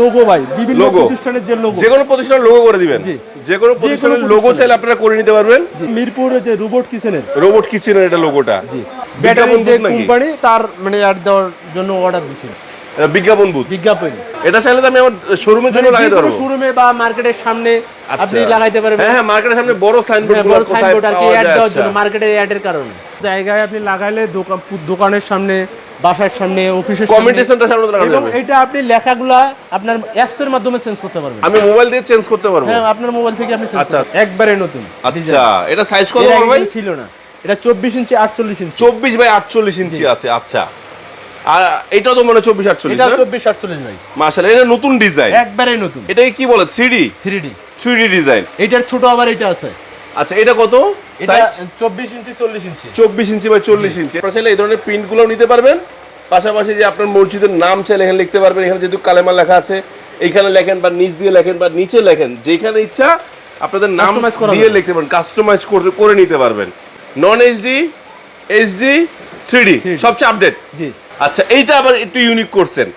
Logo ভাই বিভিন্ন প্রতিষ্ঠানের যে লোগো যে কোনো প্রতিষ্ঠানের লোগো করে দিবেন। যে কোনো প্রতিষ্ঠানের লোগো চাইলে আপনারা করে নিতে পারবেন। মিরপুর যে রোবট কিচেনের রোবট কিচেনের এটা লোগোটা বিজ্ঞাপন যে কোম্পানি তার মানে অ্যাড দেওয়ার জন্য অর্ডার এটা বিজ্ঞাপন বুথ বিজ্ঞাপন। এটা চাইলে তো আমি আমার শোরুমের জন্য লাগাইতে পারব। শোরুমে বা মার্কেটের সামনে আচ্ছা। আপনি লাগাইতে পারবেন। হ্যাঁ হ্যাঁ মার্কেটের সামনে বড় সাইনবোর্ড হ্যাঁ, বড় সাইনবোর্ড আর কি অ্যাড দেওয়ার জন্য মার্কেটের অ্যাডের কারণে। জায়গায় আপনি লাগাইলে দোকান দোকানের সামনে বাসার সামনে অফিসের সামনে। কমিউনিকেশনটা সামনে লাগানো যাবে। এটা আপনি লেখাগুলা আপনার অ্যাপস এর মাধ্যমে চেঞ্জ করতে পারবেন। আমি মোবাইল দিয়ে চেঞ্জ করতে পারব। হ্যাঁ আপনার মোবাইল থেকে আপনি চেঞ্জ আচ্ছা। একবারে নতুন। আচ্ছা এটা সাইজ কত বড় ভাই? ছিল না। এটা চব্বিশ ইঞ্চি আটচল্লিশ ইঞ্চি। চব্বিশ বাই আটচল্লিশ ইঞ্চি আছে আচ্ছা। আর এটা তো মনে চব্বিশ আটচল্লিশ এটা চব্বিশ আটচল্লিশ নয় মার্শাল এটা নতুন ডিজাইন একবারে নতুন। এটাকে কি বলে three D three D three D design এটার ছোট আবার এটা আছে। আচ্ছা এটা কত? চব্বিশ ইঞ্চি চল্লিশ ইঞ্চি। চব্বিশ ইঞ্চি বাই চল্লিশ ইঞ্চি। আপনারা চাইলে এই ধরনের প্রিন্টগুলো নিতে পারবেন। পাশাপাশি যে আপনার মসজিদের নাম চাইলে এখানে লিখতে পারবেন। এখানে যেহেতু কালেমা লেখা আছে এইখানে লেখেন বা নিচ দিয়ে লেখেন বা নিচে লেখেন যেখানে ইচ্ছা আপনাদের নাম দিয়ে লিখতে পারেন কাস্টমাইজ করে করে নিতে পারবেন। Non HD HD three D সবচেয়ে আপডেট জি। আচ্ছা এইটা আবার একটু ইউনিক করছেন।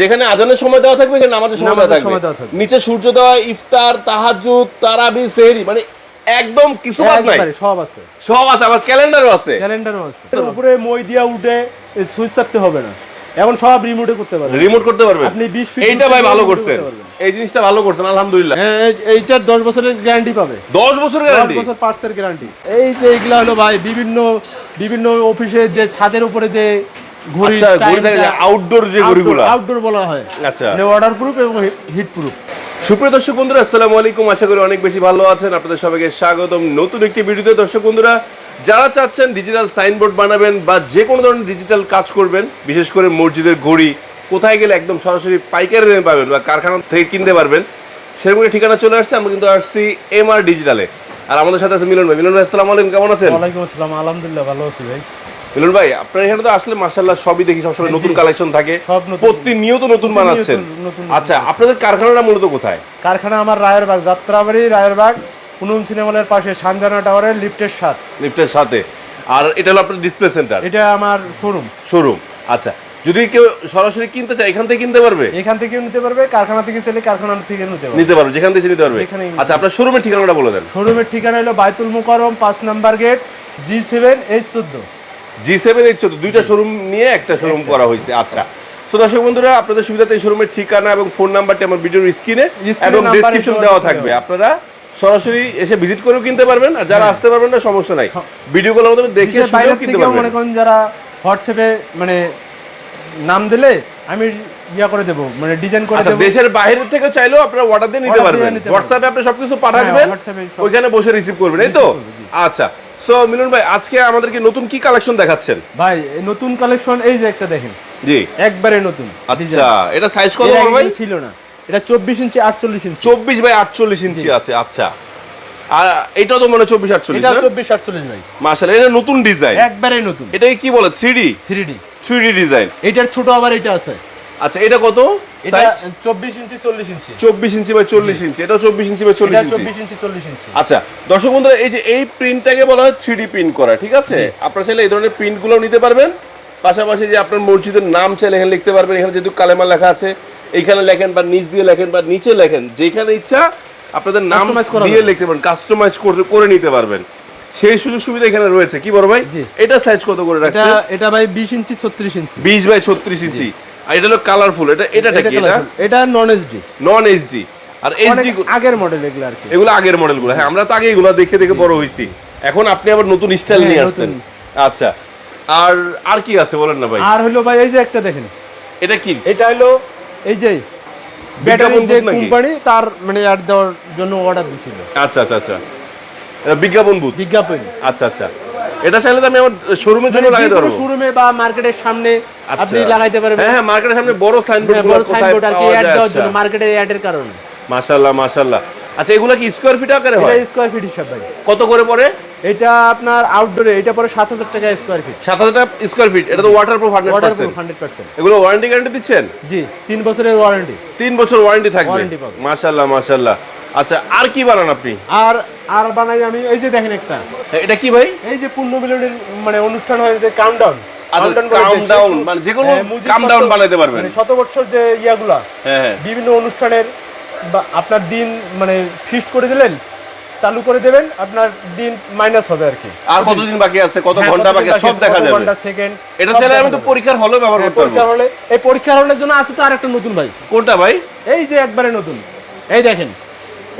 যেখানে আজানের সময় দেওয়া থাকবে এখানে নামাজের সময় দেওয়া থাকবে। নিচে সূর্য দেওয়া ইফতার তাহাজ্জুদ তারাবি সেহরি মানে একদম কিছু বাদ নাই। সব আছে। সব আছে আবার ক্যালেন্ডারও আছে। ক্যালেন্ডারও আছে। এর উপরে মই দিয়া উঠে সুইচ চাপতে হবে না। এখন সব রিমোটে করতে পারবেন। রিমোট করতে পারবেন। আপনি 20 ফিট এইটা ভাই ভালো করছেন। এই জিনিসটা ভালো করছেন আলহামদুলিল্লাহ। হ্যাঁ, এইটার দশ বছরের গ্যারান্টি পাবে। 10 বছর দশ গ্যারান্টি বছর পার্টসের গ্যারান্টি এই যে এগুলা হলো ভাই বিভিন্ন বিভিন্ন অফিসে যে ছাদের উপরে যে ঘড়ি আচ্ছা ঘড়ি থাকে যে আউটডোর যে ঘড়িগুলো। আউটডোর বলা হয়। আচ্ছা। মানে ওয়াটার প্রুফ এবং হিট প্রুফ সুপ্রিয় দর্শক বন্ধুরা, আসসালামু আলাইকুম। আশা করি অনেক বেশি ভালো আছেন। আপনাদের সবাইকে স্বাগতম নতুন একটি ভিডিওতে। দর্শক বন্ধুরা, যারা চাচ্ছেন ডিজিটাল সাইনবোর্ড বানাবেন বা যে কোনো ধরনের ডিজিটাল কাজ করবেন, বিশেষ করে মসজিদের ঘড়ি, কোথায় গেলে একদম সরাসরি পাইকারি দামে পাবেন বা কারখানা থেকে কিনতে পারবেন সেরকম ঠিকানা চলে আসছে। আমরা কিন্তু আসছি এম আর ডিজিটালে আর আমাদের সাথে আছে মিলন ভাই। মিলন ভাই, আসসালামু আলাইকুম। কেমন আছেন? ওয়ালাইকুম আসসালাম। আলহামদুলিল্লাহ, ভালো আছি ভাই। মিলন ভাই আপনার এখানে তো আসলে মার্শাল্লাহ সবই দেখি সবসময় নতুন কালেকশন থাকে। প্রতিনিয়ত নতুন বানাচ্ছেন। আচ্ছা আপনাদের কারখানাটা মূলত কোথায়? কারখানা আমার রায়েরবাগ যাত্রাবাড়ি রায়েরবাগ পুনুম সিনেমলের পাশে সানজানা টাওয়ারের লিফটের সাত লিফটের সাথে। আর এটা হলো আপনার ডিসপ্লে সেন্টার এটা আমার শোরুম শোরুম আচ্ছা যদি কেউ সরাসরি কিনতে চায় এখান থেকে কিনতে পারবে? এখান থেকেও নিতে পারবে কারখানা থেকে চলে কারখানা থেকে নিতে পারবে। নিতে পারবে যেখান থেকে নিতে পারবে। আচ্ছা আপনার শোরুমের ঠিকানাটা বলে দেন। শোরুমের ঠিকানা হলো বাইতুল মুকাররম পাঁচ number gate G seven H চোদ্দ। জি সেভেন এইট চোদ্দ দুইটা শোরুম নিয়ে একটা শোরুম করা হয়েছে। আচ্ছা। তো দর্শক বন্ধুরা আপনাদের সুবিধাতে এই শোরুমের ঠিকানা এবং ফোন নাম্বারটি আমার ভিডিওর স্ক্রিনে এবং ডেসক্রিপশন দেওয়া থাকবে। আপনারা সরাসরি এসে ভিজিট করেও কিনতে পারবেন আর যারা আসতে পারবেন না সমস্যা নাই। ভিডিও কলের মাধ্যমে দেখে শুনেও কিনতে থেকেও মনে করেন যারা হোয়াটসঅ্যাপে মানে নাম দিলে আমি ইয়া করে দেবো মানে ডিজাইন করে আচ্ছা দেবো। দেশের বাইরে থেকে চাইলেও আপনারা অর্ডার দিয়ে নিতে পারবেন। হোয়াটসঅ্যাপে আপনি সবকিছু পাঠাবেন হ্যাঁ, ওইখানে বসে রিসিভ করবেন এই তো? আচ্ছা। সো মিলন ভাই আজকে আমাদেরকে নতুন কি কালেকশন দেখাচ্ছেন? ভাই নতুন কালেকশন এই যে একটা দেখেন। জি। একবারে নতুন আচ্ছা এটা সাইজ কত বড় ভাই? ছিল না। এটা চব্বিশ ইঞ্চি আটচল্লিশ ইঞ্চি। চব্বিশ বাই আটচল্লিশ ইঞ্চি আছে আচ্ছা। আর এটাও তো মনে হয় চব্বিশ আটচল্লিশ এটা চব্বিশ আটচল্লিশ নয় মার্শাল এটা নতুন ডিজাইন একবারে নতুন। এটাকে কি বলে? Three D three D three D design এটার ছোট আবার এটা আছে। আচ্ছা এটা কত? এটা সাইজ চব্বিশ ইঞ্চি চল্লিশ ইঞ্চি। চব্বিশ ইঞ্চি বাই চল্লিশ ইঞ্চি। এটাও চব্বিশ ইঞ্চি বাই চল্লিশ এটা ইঞ্চি। চব্বিশ ইঞ্চি চল্লিশ ইঞ্চি। আচ্ছা দর্শক বন্ধুরা এই যে এই প্রিন্টটাকে বলা হয় থ্রি প্রিন্ট করা ঠিক আছে? আপনারা চাইলে এই ধরনের প্রিন্ট নিতে পারবেন। পাশাপাশি যে আপনার মসজিদের নাম চাইলে এখানে লিখতে পারবেন। এখানে যেহেতু কালেমা লেখা আছে এইখানে লেখেন বা নিচ দিয়ে লেখেন বা নিচে লেখেন যেখানে ইচ্ছা আপনাদের নাম দিয়ে লিখতে পারেন কাস্টমাইজ করে নিতে পারবেন। সেই সুযোগ সুবিধা এখানে রয়েছে। কি বড় ভাই? এটা সাইজ কত করে এটা রাখছে এটা ভাই বিশ ইঞ্চি ছত্রিশ ইঞ্চি। বিশ বাই ছত্রিশ ইঞ্চি। আর এটা হলো কালারফুল এটা এটাটা কি এটা? এটা নন এইচডি নন এইচডি আর এইচডি আগের মডেল এগুলো আর কি। এগুলো আগের মডেলগুলো হ্যাঁ আমরা তো আগে এগুলো দেখে দেখে বড় হয়েছি। এখন আপনি আবার নতুন স্টাইল হ্যাঁ, নিয়ে আসছেন। আচ্ছা। আর আর কি আছে বলেন না ভাই? আর হলো ভাই এই যে একটা দেখেন। এটা কি? এটা হলো এই যে ব্যাটারি বিজ্ঞাপন যে? কোম্পানি তার মানে অ্যাড দেওয়ার জন্য অর্ডার দিছিল। আচ্ছা আচ্ছা আচ্ছা। এটা বিজ্ঞাপন বুথ বিজ্ঞাপন। আচ্ছা আচ্ছা। এটা চাইলে তো আমি আমার শোরুমের জন্য লাগাইতে পারব। শোরুমে বা মার্কেটের সামনে আচ্ছা। আপনি লাগাইতে পারবেন। হ্যাঁ হ্যাঁ মার্কেটের সামনে বড় সাইনবোর্ড হ্যাঁ, বড় সাইনবোর্ড আর কি অ্যাড দেওয়ার জন্য মার্কেটের অ্যাডের কারণে। মাশাআল্লাহ মাশাআল্লাহ। আচ্ছা এগুলো কি স্কয়ার ফিট আকারে হয়? এটা স্কোয়ার ফিট হিসাব ভাই। কত করে পড়ে? এটা আপনার আউটডোরে এটা সাত হাজার টাকা স্কোয়ার ফিট সাত হাজার টাকা স্কয়ার ফিট এটা তো waterproof hundred water percent hundred percent এগুলো ওয়ারেন্টি গ্যারান্টি দিচ্ছেন? জি তিন বছরের ওয়ারেন্টি তিন বছর ওয়ারেন্টি থাকবে। মাশাআল্লাহ মাশাআল্লাহ। আচ্ছা আর কি বানান আপনি? আর আর বানাই আমি এই যে দেখেন একটা। এটা কি ভাই? এই যে পূর্ণ মিলনের মানে অনুষ্ঠান হয় যে কাউন্টডাউন আচ্ছা মানে কোনো হ্যাঁ, বানাইতে পারবেন। মানে শত বছর যে ইয়াগুলা হ্যাঁ হ্যাঁ। বিভিন্ন অনুষ্ঠানের আপনার দিন মানে ফিক্সড করে দিলেন চালু করে দেবেন আপনার দিন মাইনাস হবে আর কি। আর কতদিন বাকি আছে? কত ঘণ্টা বাকি আছে, সব দেখা যাবে। ঘণ্টা সেকেন্ড এটা চাইলে আমি তো পরীক্ষার হলেও ব্যবহার করতে পারব। হলে এই পরীক্ষা হলের জন্য আছে তো আরেকটা নতুন ভাই। কোনটা ভাই? এই যে একবারে নতুন। এই দেখেন।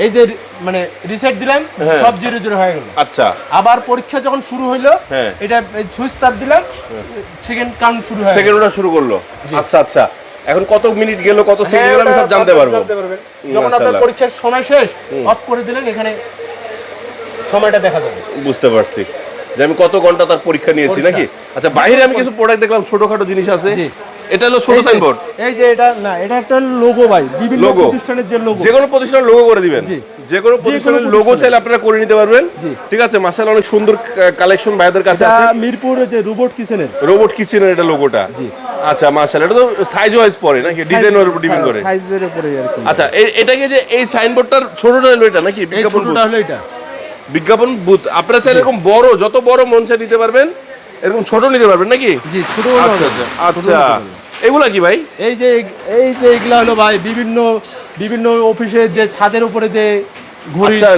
এই যে মানে রিসেট দিলাম হ্যাঁ। সব জিরো জিরো হয়ে গেল। আচ্ছা। আবার পরীক্ষা যখন শুরু হইল হ্যাঁ। এটা সুইচ চাপ দিলাম সেকেন্ড কাউন্ট শুরু হয় সেকেন্ড ওটা শুরু করল। আচ্ছা আচ্ছা। এখন কত মিনিট গেল কত হ্যাঁ, সেকেন্ড গেল আমি সব জানতে পারব। যখন আপনার পরীক্ষার সময় শেষ অফ করে দিলেন এখানে সময়টা দেখা যাবে। বুঝতে পারছি। যে আমি কত ঘণ্টা তার পরীক্ষা নিয়েছি নাকি? আচ্ছা বাইরে আমি কিছু প্রোডাক্ট দেখলাম ছোটখাটো জিনিস আছে। এটা হলো ছোট যে- সাইনবোর্ড এই যে এটা না এটা একটা লোগো ভাই বিভিন্ন প্রতিষ্ঠানের যে লোগো যে কোনো প্রতিষ্ঠানের লোগো করে দিবেন। যে কোনো প্রতিষ্ঠানের লোগো চাইলে আপনারা করে নিতে পারবেন। ঠিক আছে মাসাল অনেক সুন্দর কালেকশন ভাইদের কাছে আছে। মিরপুর যে রোবট কিচেনের রোবট কিচেনের এটা লোগোটা আচ্ছা মাসাল এটা তো সাইজ ওয়াইজ পড়ে নাকি ডিজাইনের উপর ডিপেন্ড করে। সাইজের উপরে আচ্ছা এটাকে যে এই সাইনবোর্ডটার ছোটটা হলো এটা নাকি? বিজ্ঞাপন হলো এটা। বিজ্ঞাপন বুথ আপনারা চাইলে এরকম বড় যত বড় চাই নিতে পারবেন এরকম ছোট নিতে পারবেন নাকি? জি ছোট আচ্ছা আচ্ছা। এগুলা কি ভাই? এই যে এই যে এগুলা হলো ভাই বিভিন্ন বিভিন্ন অফিসের যে ছাদের উপরে যে ঘড়ি আচ্ছা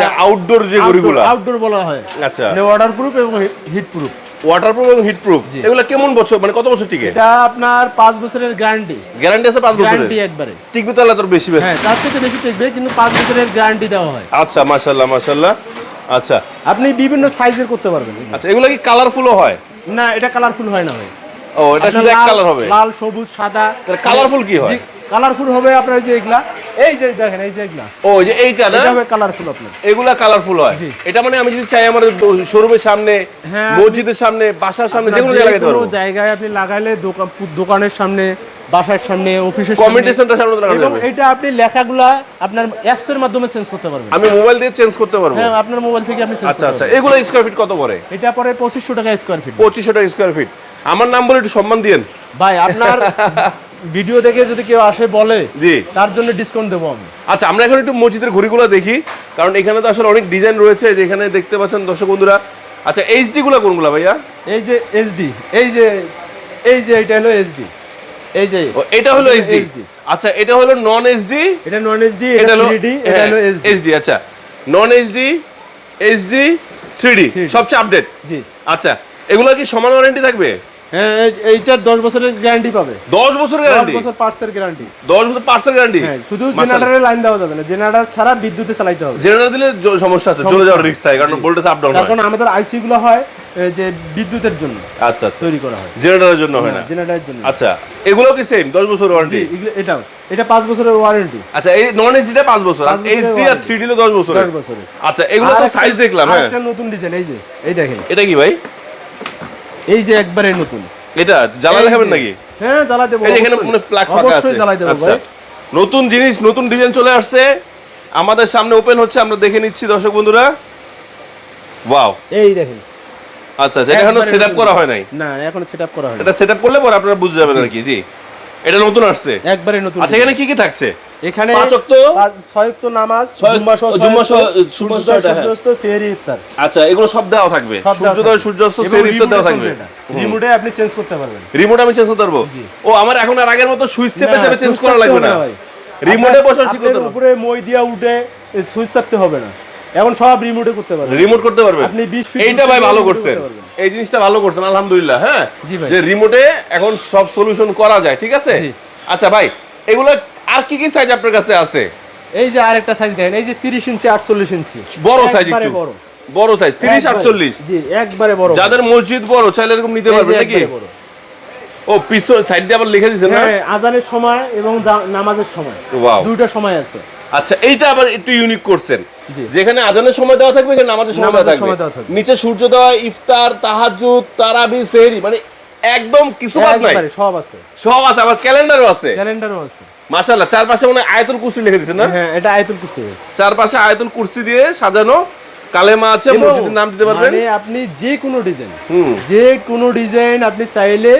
যে আউটডোর যে ঘড়িগুলা। আউটডোর বলা হয়। আচ্ছা। মানে ওয়াটার প্রুফ এবং হিট প্রুফ ওয়াটারপ্রুফ এবং হিট প্রুফ এগুলা কেমন বছর মানে কত বছর টিকে? এটা আপনার পাঁচ বছরের গ্যারান্টি গ্যারান্টি আছে পাঁচ বছরের? গ্যারান্টি একবারে। টিকবে তাহলে তোর বেশি বেশি। হ্যাঁ তার থেকে বেশি টিকবে কিন্তু পাঁচ বছরের গ্যারান্টি দেওয়া হয়। আচ্ছা মাশাল্লাহ মাশাল্লাহ আচ্ছা। আপনি বিভিন্ন সাইজের করতে পারবেন। আচ্ছা এগুলা কি কালারফুলও হয়? না এটা কালারফুল হয় না ভাই। ও এটা শুধু এক কালার হবে? লাল সবুজ সাদা। কালারফুল কি হয়? কালারফুল হবে আপনার যে এগুলা। এই যে দেখেন এই যে এগুলা। ও যে এইটা না? এটা হবে কালারফুল আপনার। এগুলা কালারফুল হয়। এটা মানে আমি যদি চাই আমার শোরুমের সামনে হ্যাঁ, মসজিদের সামনে বাসার সামনে যে কোনো জায়গায় লাগাইতে পারব। জায়গায় আপনি লাগাইলে দোকান দোকানের সামনে বাসার সামনে অফিসের কমিউনিকেশনটা সামনে লাগানো যাবে। এটা আপনি লেখাগুলা আপনার অ্যাপস এর মাধ্যমে চেঞ্জ করতে পারবেন। আমি মোবাইল দিয়ে চেঞ্জ করতে পারব? হ্যাঁ আপনার মোবাইল থেকে আপনি চেঞ্জ আচ্ছা আচ্ছা। এগুলো স্কোয়ার ফিট কত পড়ে? এটা পরে পঁচিশশো টাকা স্কোয়ার ফিট পঁচিশশো টাকা স্কোয়ার ফিট আমার নাম বলে একটু সম্মান দিয়েন। ভাই আপনার ভিডিও দেখে যদি কেউ আসে বলে জি। তার জন্য ডিসকাউন্ট দেবো আমি। আচ্ছা আমরা এখন একটু মসজিদের ঘড়িগুলো দেখি কারণ এখানে তো আসলে অনেক ডিজাইন রয়েছে যেখানে দেখতে পাচ্ছেন দর্শক বন্ধুরা। আচ্ছা এইচডি গুলো কোনগুলো ভাইয়া? এই যে এইচডি এই যে এই যে এটা হলো এইচডি এই যে এটা হলো এইচডি আচ্ছা এটা হলো নন এইচডি এটা নন এইচডি এটা হলো এটা হলো এইচডি আচ্ছা। নন এইচডি এইচডি থ্রি সবচেয়ে আপডেট জি। আচ্ছা এগুলো কি সমান ওয়ারেন্টি থাকবে? হ্যাঁ এইটার 10 বছরের গ্যারান্টি পাবে। দশ বছর 10 বছর পার্টসের গ্যারান্টি দশ বছর পার্সেল গ্যারান্টি শুধু জেনারেটরে লাইন দেওয়া যাবে না জেনারেটর ছাড়া বিদ্যুতে চালাতে হবে। জেনারেল দিলে সমস্যা আছে চলে যাওয়ার রিস্ক থাকে কারণ ভোল্টেজ আপ ডাউন হয়। কারণ আমাদের আইসি গুলো হয় যে বিদ্যুতের জন্য আচ্ছা আচ্ছা। তৈরি করা হয়। জেনারেটরের জন্য হয় না জেনারেটরের জন্য। আচ্ছা এগুলো কি সেম দশ বছর জি ওয়ারেন্টি এটাও। এটা 5 বছরের ওয়ারেন্টি আচ্ছা এই নন এইচডিটা পাঁচ বছর। আর বছরের এইচডি আর warranty। থ্রি ডিলে দশ বছর 10 বছরের। আচ্ছা এগুলো তো সাইজ দেখলাম হ্যাঁ। আরেকটা নতুন ডিজাইন এই যে এই দেখেন। এটা কি ভাই? এই যে একবারে নতুন। এটা জ্বালা এই নাকি? হ্যাঁ জ্বালা দেবো এই যে এখানে। মনে প্লাগ ফাঁকা আছে। জ্বালাই দেবো আচ্ছা। ভাই। নতুন জিনিস নতুন ডিজাইন চলে আসছে। আমাদের সামনে ওপেন হচ্ছে আমরা দেখে নিচ্ছি দর্শক বন্ধুরা। ওয়াও এই দেখেন। আচ্ছা আচ্ছা এটা এখনও সেটআপ করা হয় নাই? না এখন সেটআপ করা হয় এটা সেটআপ করলে পরে আপনারা বুঝে যাবেন আর কি জি। এটা নতুন আসছে? একবারে নতুন আচ্ছা এখানে কি কি থাকছে? এখানে নামাজ হ্যাঁ। ইফতার। আচ্ছা এগুলো সব দেওয়া থাকবে। সূর্যোদয় সূর্যাস্ত এবং ইফতার দেওয়া থাকবে। রিমোটে আপনি চেঞ্জ করতে পারবেন। রিমোট আমি চেঞ্জ করতে পারব? ও আমার এখন আর আগের মতো সুইচ চেপে চেপে চেঞ্জ করা লাগবে না। রিমোটে বসে ঠিক করতে উপরে মই দিয়া উঠে সুইচ চাপতে হবে না। এখন সব রিমোটে করতে পারবেন। রিমোট করতে পারবেন? আপনি 20 ফিট এইটা ভাই ভালো করছেন করতে পারবেন। এই জিনিসটা ভালো করছেন আলহামদুলিল্লাহ হ্যাঁ? জি ভাই। যে রিমোটে এখন সব সলিউশন করা যায় ঠিক আছে? আচ্ছা ভাই এগুলো আর কি কি সাইজ আপনার কাছে আছে? এই যে আরেকটা সাইজ দেখেন এই যে 30 ইঞ্চি 48 ইঞ্চি। বড় সাইজ একটু। বড়। বড় সাইজ 30 48 জি একবারে বড়। যাদের মসজিদ বড় চাইলে এরকম নিতে পারবেন নাকি? ও পিছন সাইড দিয়ে আবার লিখে দিয়েছেন না? হ্যাঁ আজানের সময় এবং নামাজের সময়। ওয়াও দুইটা সময় আছে। আচ্ছা এইটা আবার একটু ইউনিক করছেন। যেখানে আজানের সময় দেওয়া থাকবে এখানে নামাজের সময় দেওয়া থাকবে। সময় দেওয়া থাকবে। নিচে সূর্যোদয় ইফতার তাহাজ্জুদ তারাবি সেহরি মানে একদম কিছু বাদ নাই। সব আছে। সব আছে আবার ক্যালেন্ডারও আছে। ক্যালেন্ডারও আছে। মাশাআল্লাহ চারপাশে মনে হয় আয়াতুল কুরসি লিখে দিয়েছেন না? হ্যাঁ এটা আয়তুল কুরসি। চারপাশে আয়াতুল কুরসি দিয়ে সাজানো কালেমা আছে মসজিদের নাম দিতে পারবেন। মানে আপনি যে কোনো ডিজাইন হুম। যে কোনো ডিজাইন আপনি চাইলে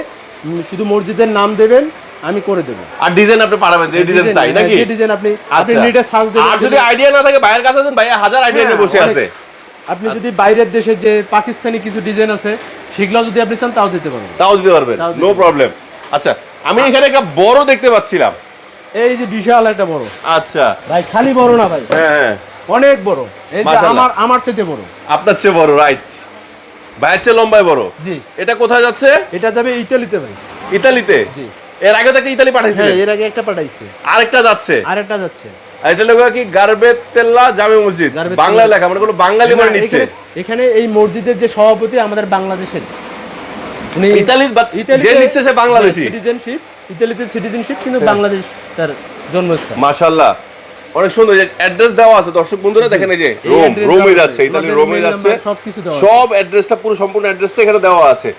শুধু মসজিদের নাম দেবেন আমি করে দেবো। আর ডিজাইন আপনি পাঠাবেন যে ডিজাইন চাই হ্যাঁ, নাকি? যে ডিজাইন আপনি আপনি আচ্ছা। নেটে সার্চ দেবেন আর যদি আইডিয়া না থাকে বাইরের কাছে আছেন ভাইয়া হাজার আইডিয়া নিয়ে হ্যাঁ, বসে আছে। আপনি যদি বাইরের দেশে যে পাকিস্তানি কিছু ডিজাইন আছে সেগুলো যদি আপনি চান তাও দিতে পারবেন। তাও দিতে পারবেন। নো প্রবলেম আচ্ছা আমি এখানে একটা বড় দেখতে পাচ্ছিলাম। এই যে বিশাল একটা বড়। আচ্ছা। ভাই খালি বড় না ভাই। হ্যাঁ হ্যাঁ। অনেক বড়। এই যে আমার আমার চেয়ে বড়। আপনার চেয়ে বড় রাইট ভাইয়ের চেয়ে লম্বায় বড়। জি। এটা কোথায় যাচ্ছে? এটা যাবে ইতালিতে ভাই। ইতালিতে? জি। এর আগে তো একটা ইতালি হ্যাঁ এর আগে একটা পাঠাইছে। আরেকটা যাচ্ছে। আরেকটা যাচ্ছে। আর এটা লেখা কি গারবেতেল্লা জামে মসজিদ। বাংলা লেখা মানে কোনো বাঙালি মানে নিচ্ছে। এখানে এই মসজিদের যে সভাপতি আমাদের বাংলাদেশের। উনি ইতালির যে নিচ্ছে সে বাংলাদেশি। সিটিজেনশিপ ইতালিতে সিটিজেনশিপ কিন্তু বাংলাদেশ তার জন্মস্থান। মাশাআল্লাহ। অনেক সুন্দর অ্যাড্রেস দেওয়া আছে দর্শক বন্ধুরা দেখেন এই যে রোম রোমে যাচ্ছে ইতালি রোমে যাচ্ছে। সব অ্যাড্রেসটা পুরো সম্পূর্ণ অ্যাড্রেসটা এখানে দেওয়া আছে।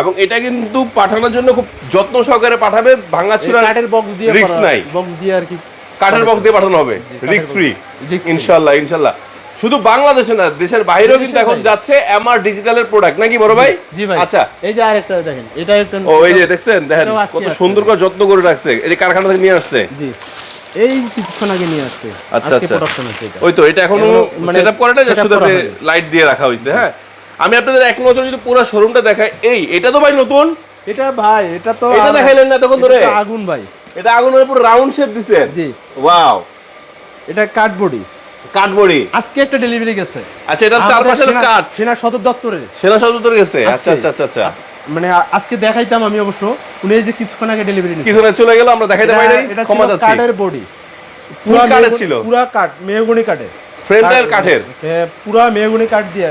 এবং এটা কিন্তু পাঠানোর জন্য খুব যত্ন সহকারে পাঠাবে ভাঙাচুরা কাঠের বক্স দিয়ে রিস্ক নাই। বক্স দিয়ে আর কি কাঠের বক্স দিয়ে পাঠানো হবে রিস্ক ফ্রি। ইনশাআল্লাহ ইনশাআল্লাহ। শুধু বাংলাদেশে না দেশের বাইরেও কিন্তু এখন। যাচ্ছে এমআর ডিজিটালের প্রোডাক্ট নাকি বড় ভাই? জি ভাই। আচ্ছা। এই যে আরেকটা দেখেন এটা একটা ও এই যে দেখছেন দেখেন কত সুন্দর করে যত্ন করে রাখছে। এই যে কারখানা থেকে নিয়ে আসছে। জি। এই কিছুক্ষণ আগে নিয়ে আসছে। আচ্ছা, আচ্ছা। ওই তো এটা এখনও মানে সেটআপ করে না যে শুধু লাইট দিয়ে রাখা হয়েছে হ্যাঁ? আমি আপনাদের এক নজর যদি পুরো শোরুমটা দেখাই এই এটা তো ভাই নতুন? এটা ভাই এটা তো এটা দেখাইলেন না তখন ধরে? আগুন ভাই। এটা আগুনের পুরো রাউন্ড শেপ দিছেন? জি। ওয়াও এটা কাঠবডি কাঠবড়ি। আজকে একটা ডেলিভারি গেছে। আচ্ছা আমাদের চারপাশের কাঠ। সেনা সদর দপ্তরে। সেনা সদর গেছে? আচ্ছা আচ্ছা আচ্ছা আচ্ছা। মানে আজকে দেখাইতাম আমি অবশ্য। উনি এই যে কিছুক্ষণ আগে ডেলিভারি নিচ্ছে কিছু না চলে গেল আমরা দেখাইতে পারি নাই ক্ষমা যাচ্ছি কাঠের বডি। ফুল কাঠের ছিল। পুরা কাঠ মেহগনি কাঠের ফ্রেন্টাল কাঠের? পুরা মেহগনি কাঠ দিয়ে।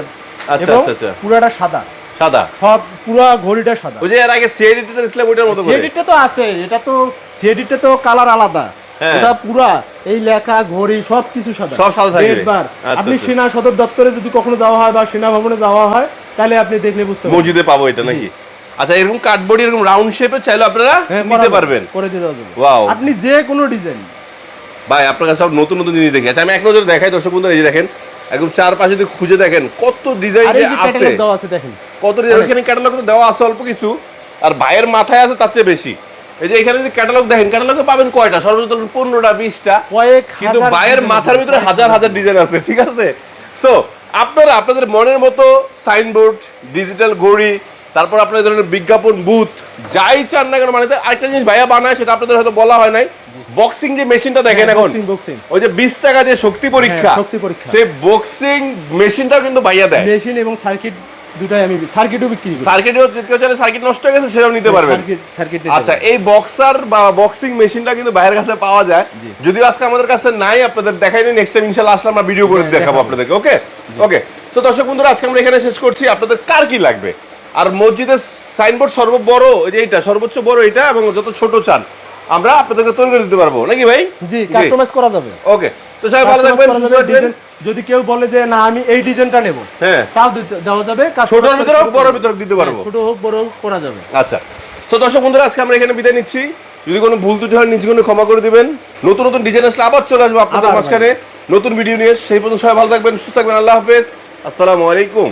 আচ্ছা, আচ্ছা, আচ্ছা। পুরাটা সাদা। সাদা? সব পুরা ঘড়িটা সাদা। ওই যে এর আগে সিএডিটা দিছিলাম ওইটার মতো করে। সিএডিটা তো আছে এটা তো সিএডিটা তো কালার আলাদা। হ্যাঁ। এটা পুরা এই লেখা ঘড়ি সাদা। সব সাদা থাকবে। Date আচ্ছা, আপনি আচ্ছা। সেনা সদর দপ্তরে যদি কখনো যাওয়া হয় বা সেনা ভবনে যাওয়া হয় তাহলে আপনি দেখলে বুঝতে পারবেন। মসজিদে পাবো এটা নাকি? আচ্ছা এরকম এরকম রাউন্ড শেপে চাইলে আপনারা হ্যাঁ, নিতে পারবেন। করে দিতে হবে Wow. আপনি যে কোনো ডিজাইন ভাই আপনার কাছে সব নতুন নতুন জিনিস দেখি। আচ্ছা আমি এক নজরে দেখাই দর্শক বন্ধুরা এই দেখেন একদম চারপাশে যদি খুঁজে দেখেন কত ডিজাইন আছে। কত ডিজাইন এখানে ক্যাটালগ দেওয়া আছে অল্প কিছু আর ভাইয়ের মাথায় আছে তার চেয়ে বেশি। এই যে এখানে যদি ক্যাটালগ দেখেন ক্যাটালগে পাবেন কয়টা? সর্বোচ্চ পনেরোটা বিশটা। কিন্তু মাথার ভিতরে হাজার হাজার ডিজাইন আছে ঠিক আছে? সো আপনারা আপনাদের মনের মতো সাইনবোর্ড ডিজিটাল ঘড়ি তারপর আপনাদের ধরনের বিজ্ঞাপন বুথ যাই চান না কেন মানে আরেকটা জিনিস ভাইয়া বানায় সেটা আপনাদের হয়তো বলা হয় নাই। বক্সিং যে মেশিনটা দেখেন হ্যাঁ, এখন। ওই যে বিশ টাকা যে শক্তি পরীক্ষা হ্যাঁ, শক্তি পরীক্ষা। সেই বক্সিং মেশিনটাও কিন্তু ভাইয়া দেয়। মেশিন এবং সার্কিট দুটাই আমি সার্কিটও বিক্রি করি। সার্কিটও কেউ চাইলে সার্কিট নষ্ট হয়ে গেছে সেটাও নিতে পারবেন। সার্কিট আচ্ছা এই বক্সার বা বক্সিং মেশিনটা কিন্তু বাইরের কাছে পাওয়া যায়। যদিও আজকে আমাদের কাছে নাই আপনাদের দেখাইনি নেক্সট টাইম ইনশাআল্লাহ আসলে আমরা ভিডিও করে দেখাবো। আপনাদেরকে ওকে ওকে তো দর্শক বন্ধুরা আজকে আমরা এখানে শেষ করছি। আপনাদের কার কি লাগবে? আর মসজিদের সাইনবোর্ড সর্ব বড় এই যে এইটা সর্বোচ্চ বড় এটা এবং যত ছোট চান আমরা আপনাদেরকে তৈরি করে দিতে পারব নাকি ভাই? জি কাস্টমাইজ করা যাবে। ওকে তো সবাই ভালো থাকবেন সুস্থ থাকবেন। যদি কেউ বলে যে না আমি এই ডিজাইনটা নেব হ্যাঁ। তাও দেওয়া যাবে customize ছোটর ভিতরে হোক বড় ভিতরে দিতে পারব। ছোট হোক বড় হোক করা যাবে। আচ্ছা। তো দর্শক বন্ধুরা আজকে আমরা এখানে বিদায় নিচ্ছি। যদি কোনো ভুল ত্রুটি হয় নিজ কোনো ক্ষমা করে দিবেন। নতুন নতুন ডিজাইন আসলে আবার চলে আসব আপনাদের মাঝখানে। নতুন ভিডিও নিয়ে সেই পর্যন্ত সবাই ভালো থাকবেন সুস্থ থাকবেন। আল্লাহ হাফেজ। আসসালামু আলাইকুম।